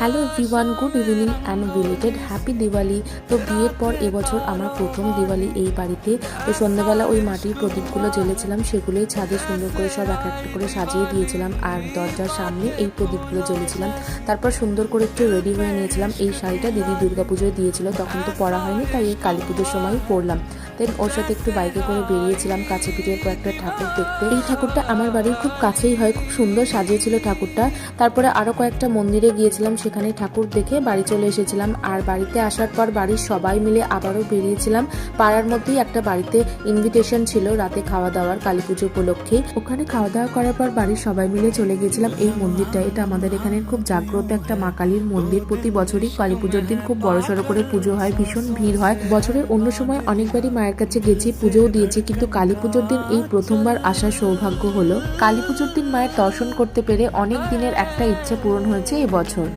Hello everyone good evening and belated happy Diwali তো বিয়ের পর এবছর আমার প্রথম দিওয়ালি এই বাড়িতে। তো সন্ধ্যাবেলা ওই মাটির প্রদীপগুলো জ্বেলেছিলাম, সেগুলোই ছাদে সুন্দর করে সব এক একটা করে সাজিয়ে দিয়েছিলাম আর দরজার সামনে এই প্রদীপগুলো জ্বেলেছিলাম। তারপর সুন্দর করে একটু রেডি হয়ে নিয়েছিলাম। এই শাড়িটা দিদি দুর্গাপুজোয় দিয়েছিল, তখন তো পরা হয়নি, তাই এই কালী পুজোর সময় পরলাম। দেন ওর সাথে একটু বাইকে করে বেরিয়েছিলাম কাছে পিঠের কয়েকটা ঠাকুর দেখতে। এই ঠাকুরটা আমার বাড়ির খুব কাছেই হয়, খুব সুন্দর সাজিয়েছিল ঠাকুরটা। তারপরে আরও কয়েকটা মন্দিরে গিয়েছিলাম, সেখানে ঠাকুর দেখে বাড়ি চলে এসেছিলাম। আর বাড়িতে আসার পর বাড়ির সবাই মিলে আবারও বেরিয়েছিলাম। পাড়ার মধ্যেই একটা বাড়িতে ইনভিটেশন ছিল, রাতে খাওয়া দাওয়ার, কালী পুজো উপলক্ষে। ওখানে খাওয়া দাওয়া করার পর বাড়ির সবাই মিলে চলে গিয়েছিলাম এই মন্দিরটা। এটা আমাদের এখানে খুব জাগ্রত একটা মা কালীর মন্দির। প্রতি বছরই কালী পুজোর দিন খুব বড়সড় করে পুজো হয়, ভীষণ ভিড় হয়। বছরের অন্য সময় অনেকবারই মায়ের কাছে গেছি, পুজোও দিয়েছি, কিন্তু কালী পুজোর দিন এই প্রথমবার আসার সৌভাগ্য হলো। কালী পুজোর দিন মায়ের দর্শন করতে পেরে অনেক দিনের একটা ইচ্ছে পূরণ হয়েছে এবছর